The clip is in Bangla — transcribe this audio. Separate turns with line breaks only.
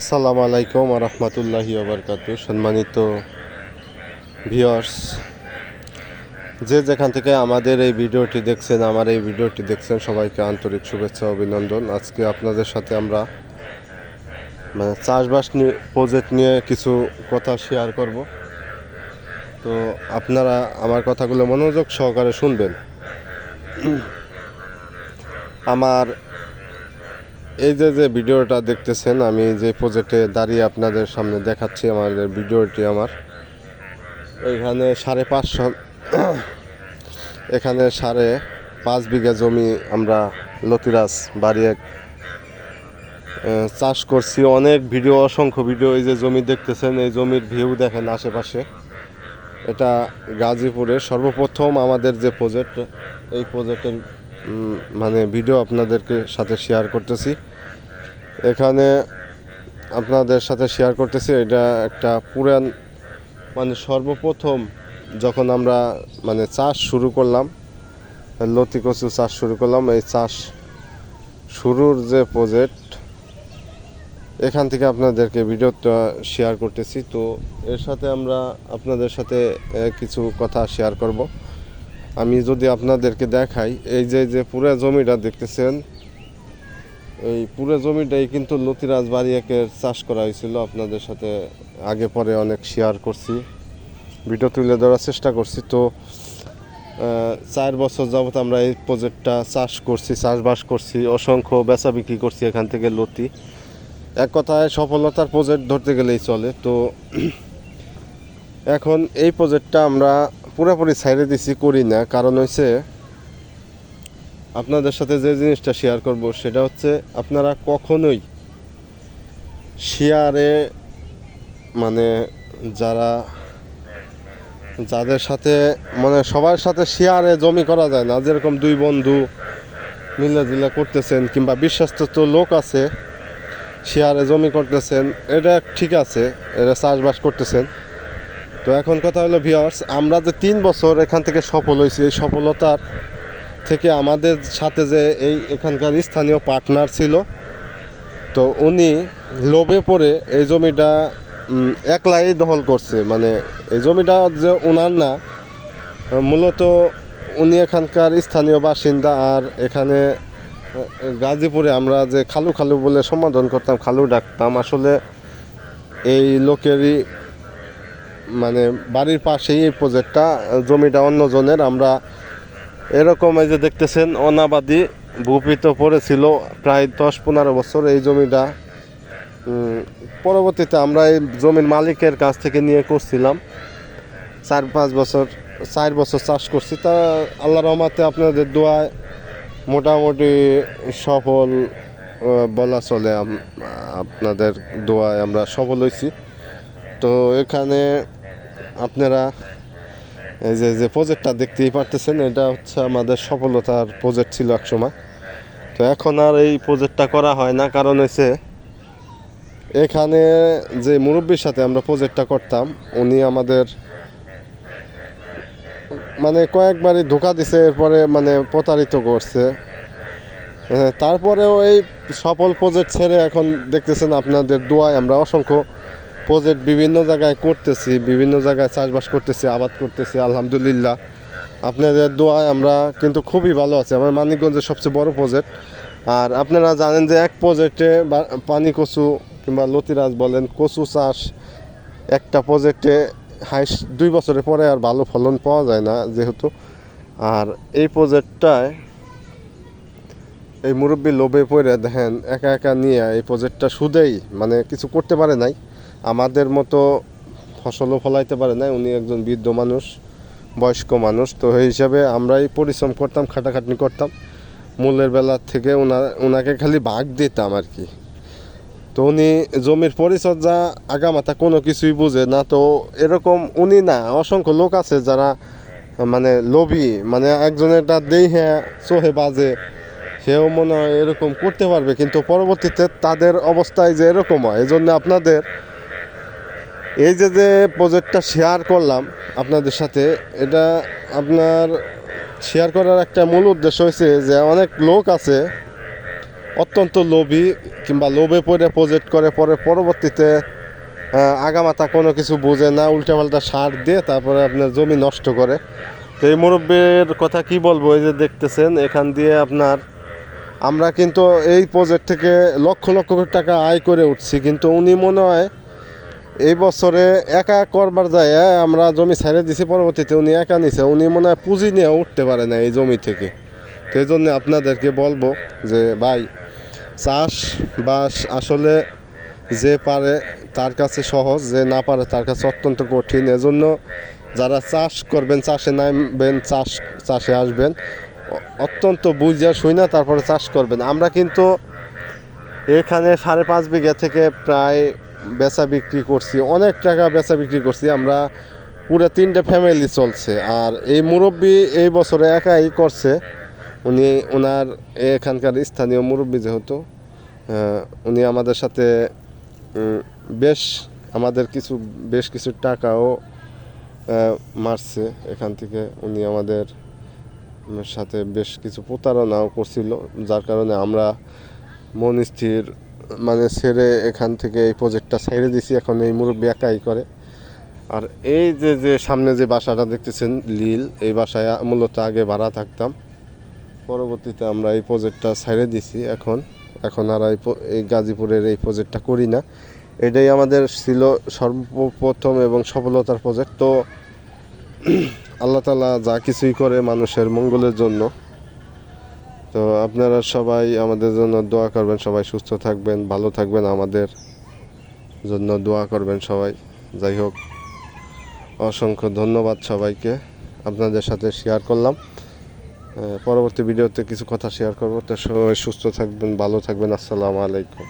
আসসালামু আলাইকুম রহমতুল্লাহি ওবরকাত সম্মানিত ভিওয়ার্স যে যেখান থেকে আমাদের এই ভিডিওটি দেখছেন, আমার এই ভিডিওটি দেখছেন, সবাইকে আন্তরিক শুভেচ্ছা, অভিনন্দন। আজকে আপনাদের সাথে আমরা মানে চাষবাস নিয়ে প্রজেক্ট নিয়ে কিছু কথা শেয়ার করব। তো আপনারা আমার কথাগুলো মনোযোগ সহকারে শুনবেন। আমার এই যে যে ভিডিওটা দেখতেছেন, আমি যে প্রজেক্টে দাঁড়িয়ে আপনাদের সামনে দেখাচ্ছি আমাদের ভিডিওটি আমার। এখানে সাড়ে পাঁচশো, এখানে সাড়ে পাঁচ বিঘা জমি আমরা লতিরাজ বাড়ি এক চাষ করছি। অনেক ভিডিও, অসংখ্য ভিডিও এই যে জমি দেখতেছেন, এই জমির ভিউ দেখেন আশেপাশে। এটা গাজীপুরের সর্বপ্রথম আমাদের যে প্রজেক্ট এই প্রজেক্টের মানে ভিডিও আপনাদেরকে সাথে শেয়ার করতেছি। এখানে আপনাদের সাথে শেয়ার করতেছি, এটা একটা পুরান মানে সর্বপ্রথম যখন আমরা মানে চাষ শুরু করলাম, লতি কচু চাষ শুরু করলাম, এই চাষ শুরুর যে প্রজেক্ট এখান থেকে আপনাদেরকে ভিডিওটা শেয়ার করতেছি। তো এর সাথে আমরা আপনাদের সাথে কিছু কথা শেয়ার করব। আমি যদি আপনাদেরকে দেখাই, এই যে যে পুরো জমিটা দেখতেছেন, এই পুরো জমিটাই কিন্তু লতিরাজ বাড়িয়াকে চাষ করা হয়েছিল। আপনাদের সাথে আগে পরে অনেক শেয়ার করছি ভিডিও তুলে ধরার চেষ্টা করছি। তো চার বছর যাবত আমরা এই প্রজেক্টটা চাষ করছি, চাষবাস করছি, অসংখ্য বেচা বিক্রি করছি এখান থেকে লতি। এক কথায় সফলতার প্রজেক্ট ধরতে গেলেই চলে। তো এখন এই প্রজেক্টটা আমরা পুরোপুরি সাইডে দিছি, করি না। কারণ হচ্ছে আপনাদের সাথে যে জিনিসটা শেয়ার করব সেটা হচ্ছে, আপনারা কখনোই শেয়ারে মানে যারা, যাদের সাথে মানে সবার সাথে শেয়ারে জমি করা যায় না, যেরকম দুই বন্ধু মিলে জিলে করতেছেন কিংবা বিশ্বাস্ত লোক আছে শেয়ারে জমি করতেছেন, এটা ঠিক আছে এটা চাষবাস করতেছেন। তো এখন কথা হলো ভিওর্স আমরা যে তিন বছর এখান থেকে সফল হয়েছি, এই সফলতার থেকে আমাদের সাথে যে এই এখানকার স্থানীয় পার্টনার ছিল, তো উনি লোভে পড়ে এই জমিটা একলাই দখল করছে। মানে এই জমিটা যে ওনার না, মূলত উনি এখানকার স্থানীয় বাসিন্দা আর এখানে গাজীপুরে আমরা যে খালু খালু বলে সম্বোধন করতাম, খালু ডাকতাম, আসলে এই লোকেরই মানে বাড়ির পাশেই এই প্রজেক্টটা জমিটা অন্যজনের আমরা এরকম এই যে দেখতেছেন, অনাবাদি ভূপিত পড়েছিল প্রায় দশ পনেরো বছর এই জমিটা। পরবর্তীতে আমরা এই জমির মালিকের কাছ থেকে নিয়ে করছিলাম। চার পাঁচ বছর, চার বছর চাষ করছি। তা আল্লাহ রহমাতে আপনাদের দোয়ায় মোটামুটি সফল বলা চলে আপনাদের দোয়ায় আমরা সফল হয়েছি। তো এখানে আপনারা এই যে যে প্রজেক্টটা দেখতেই পারতেছেন, এটা হচ্ছে আমাদের সফলতার প্রজেক্ট ছিল এক সময়। তো এখন আর এই প্রজেক্টটা করা হয় না, কারণ হচ্ছে এখানে যে মুরব্বীর সাথে আমরা প্রজেক্টটা করতাম, উনি আমাদের মানে কয়েকবারই ধোকা দিছে, এরপরে মানে প্রতারিত করছে। তারপরেও এই সফল প্রজেক্ট ছেড়ে এখন দেখতেছেন আপনাদের দোয়ায় আমরা অসংখ্য প্রজেক্ট বিভিন্ন জায়গায় করতেছি, বিভিন্ন জায়গায় চাষবাস করতেছি, আবাদ করতেছি, আলহামদুলিল্লাহ। আপনাদের দোয়ায় আমরা কিন্তু খুবই ভালো আছি। আমার মানিকগঞ্জের সবচেয়ে বড় প্রজেক্ট আর আপনারা জানেন যে এক প্রজেক্টে পানি কচু কিংবা লতিরাজ বলেন, কচু চাষ একটা প্রজেক্টে হাইস দুই বছরের পরে আর ভালো ফলন পাওয়া যায় না যেহেতু। আর এই প্রজেক্টটায় এই মুরব্বী লোভে পড়ে দেখেন, একা একা নিয়ে এই প্রজেক্টটা সুদেই মানে কিছু করতে পারে নাই। আমাদের মতো ফসলও ফলাইতে পারে নাই। উনি একজন বৃদ্ধ মানুষ, বয়স্ক মানুষ। তো এই হিসাবে আমরাই পরিশ্রম করতাম, খাটাখাটনি করতাম। মূলের বেলা থেকে ওনা ওনাকে খালি ভাগ দিতাম আর কি। তো উনি জমির পরিচর্যা আগামাতা কোনো কিছুই বুঝে না। তো এরকম উনি না, অসংখ্য লোক আছে যারা মানে লোভী মানে একজনের একজনেরটা দেই হ্যাঁ চোহে বাজে, সেও মনে হয় এরকম করতে পারবে। কিন্তু পরবর্তীতে তাদের অবস্থায় যে এরকম হয় এই জন্য আপনাদের এই যে যে প্রজেক্টটা শেয়ার করলাম আপনাদের সাথে, এটা আপনার শেয়ার করার একটা মূল উদ্দেশ্য হয়েছে যে অনেক লোক আছে, অত্যন্ত লোভী কিংবা লোভে পড়ে প্রজেক্ট করে, পরে পরবর্তীতে আগামাতা কোনো কিছু বোঝে না, উল্টাপাল্টা সার দিয়ে তারপরে আপনার জমি নষ্ট করে। তো এই মুরব্বীর কথা কি বলব? এই যে দেখতেছেন, এখান দিয়ে আপনার, আমরা কিন্তু এই প্রজেক্ট থেকে লক্ষ লক্ষ টাকা আয় করে উঠছি, কিন্তু উনি মনে হয় এই বছরে একা করবার যায় আমরা জমি ছেড়ে দিছি, পরবর্তীতে উনি একা নিছে, উনি মনে হয় পুঁজি নিয়ে উঠতে পারে না এই জমি থেকে। তো এই জন্য আপনাদেরকে বলব যে, ভাই, চাষ বাস আসলে যে পারে তার কাছে সহজ, যে না পারে তার কাছে অত্যন্ত কঠিন। এজন্য যারা চাষ করবেন, চাষে নামবেন, চাষ, চাষে আসবেন, অত্যন্ত বুঝা শুই না তারপরে চাষ করবেন। আমরা কিন্তু এখানে সাড়ে পাঁচ বিঘা থেকে প্রায় বেচা বিক্রি করছি, অনেক টাকা বেচা বিক্রি করছি। আমরা পুরো তিনটে ফ্যামিলি চলছে আর এই মুরব্বী এই বছরে একাই করছে। উনি ওনার এখানকার স্থানীয় মুরব্বী যেহেতু উনি আমাদের সাথে বেশ আমাদের কিছু, বেশ কিছু টাকাও মারছে এখান থেকে। উনি আমাদের সাথে বেশ কিছু প্রতারণাও করছিল, যার কারণে আমরা মন স্থির মানে ছেড়ে এখান থেকে এই প্রজেক্টটা ছেড়ে দিছি, এখন এই মুরব্বী একাই করে। আর এই যে যে সামনে যে বাসাটা দেখতেছেন লীল এই বাসায় মূলত আগে ভাড়া থাকতাম। পরবর্তীতে আমরা এই প্রজেক্টটা ছেড়ে দিছি এখন। এখন আর এই গাজীপুরের এই প্রজেক্টটা করি না। এটাই আমাদের ছিল সর্বপ্রথম এবং সফলতার প্রজেক্ট তো আল্লাহ তালা যা কিছুই করে মানুষের মঙ্গলের জন্য তো আপনারা সবাই আমাদের জন্য দোয়া করবেন, সবাই সুস্থ থাকবেন, ভালো থাকবেন আমাদের জন্য দোয়া করবেন সবাই। যাই হোক, অসংখ্য ধন্যবাদ সবাইকে আপনাদের সাথে শেয়ার করলাম। পরবর্তী ভিডিওতে কিছু কথা শেয়ার করব। তো সবাই সুস্থ থাকবেন, ভালো থাকবেন। আসসালামু আলাইকুম।